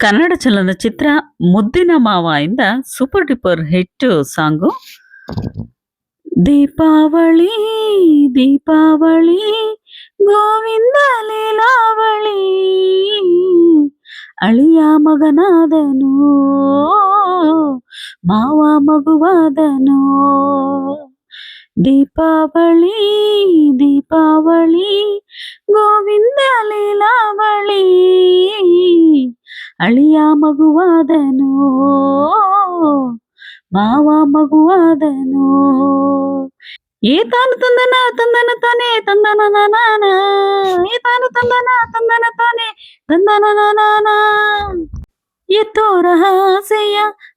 ಕನ್ನಡ ಚಲನಚಿತ್ರ ಮುದ್ದಿನ ಮಾವ ಇಂದ super duper hit song. Deepavali Deepavali, Govinda Leelavali, ಅಳಿಯ ಮಗನಾದನು, ಮಾವ ಮಗುವಾದನು. ದೀಪಾವಳಿ ದೀಪಾವಳಿ, ಗೋವಿಂದ ಲೀಲಾವಳಿ ಅಳಿಯ ಮಗುವಾದನು. ಮಾವ ಮಗುವಾದನು. ಏ ತಾನು ತಂದನ ತಂದನ ತಾನೆ, ತಂದನ ನಾನ ಏ ತಾನು ತಂದನ ತಂದನ ತಾನೆ, ತಂದನ ನಾನ ಎತ್ತೋರ ಆಸೆಯ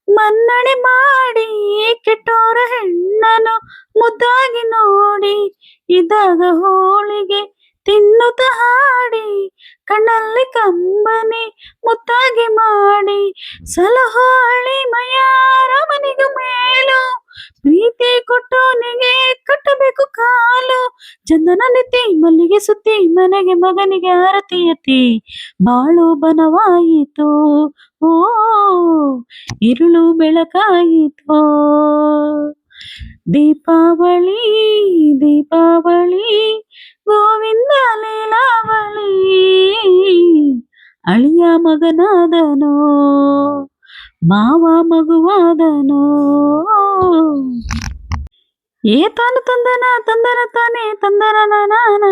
ಮನ್ನಣೆ ಮಾಡಿ, ಕೆಟ್ಟೋರ ಹೆಣ್ಣನು ಮುದ್ದಾಗಿ ನೋಡಿ, ಇದಾಗ ಹೋಳಿಗೆ ತಿನ್ನುತ್ತ ಹಾಡಿ, ಕಣ್ಣಲ್ಲಿ ಕಂಬನೆ ಮುತ್ತಾಗಿ ಮಾಡಿ. ಸಲಹೋಳಿ ಮಯಾರ ಮನೆಗೆ ಮೇಲು, ಪ್ರೀತಿ ಕೊಟ್ಟೋನಿಗೆ ಕಟ್ಟಬೇಕು ಕಾಲು. ಚಂದನ ನಿತಿ ಮಲ್ಲಿಗೆ ಸುತ್ತಿ, ಮನೆಗೆ ಮಗನಿಗೆ ಆರತಿಯತಿ ಬಾಳು ಬನವಾಯಿತು, ಓ ಇರುಳು ಬೆಳಕಾಯಿತು. ದೀಪಾವಳಿ ದೀಪಾವಳಿ ಗೋವಿಂದ ಲೀಲಾವಳಿ. ಅಳಿಯ ಮಗನಾದನು, ಮಾವ ಮಗುವಾದನೋ. ಏ ತಾನು ತಂದನ ತಂದನ ತಾನೆ, ತಂದನ ನಾನ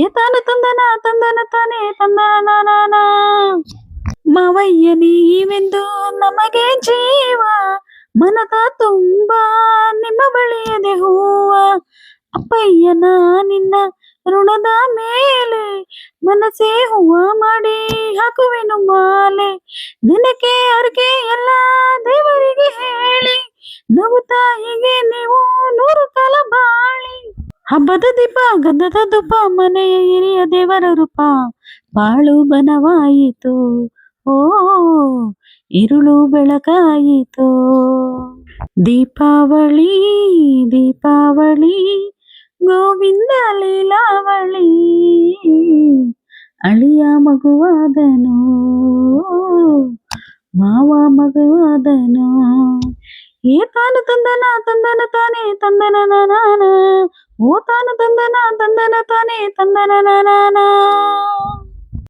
ಏ ತಾನು ತಂದನ ತಂದನ ತಾನೆ, ತಂದನ ನಾನ ಮಾವಯ್ಯ, ನೀವೆಂದು ನಮಗೆ ಜೀವ, ಮನದ ತುಂಬ ನಿಮ್ಮ ಬಳಿಯದೆ ಹೂವ. ಅಪ್ಪಯ್ಯನ ನಿನ್ನ ಋಣದ ಮೇಲೆ ಮನಸ್ಸೇ ಹೂವ ಮಾಡಿ ಹಾಕುವೆನು ಮಾಲೆ. ದಿನಕ್ಕೆ ಅರ್ಕೆ ಎಲ್ಲ ದೇವರಿಗೆ ಹೇಳಿ, ನಗುತ್ತಾ ತಾಯಿಗೆ ನೀವು ನೂರು ಕಾಲ ಬಾಳಿ. ಹಬ್ಬದ ದೀಪ, ಗಂಧದ ದುಪ್ಪ ಮನೆಯ ಹಿರಿಯ ದೇವರ ರೂಪ. ಬಾಳು ಬನವಾಯಿತು, ಓ ಇರುಳು ಬೆಳಕಾಯಿತು. ದೀಪಾವಳಿ ದೀಪಾವಳಿ ಗೋವಿಂದ ಲೀಲಾವಳಿ ಅಳಿಯ ಮಗುವಾದನು ಮಾವ ಮಗುವಾದನು ಏ ತಾನು ತಂದನ ತಂದನ ತಾನೆ ತಂದನ ನಾನ ಓ ತಾನು ತಂದನ ತಂದನ ತಾನೆ ತಂದನ ನಾನ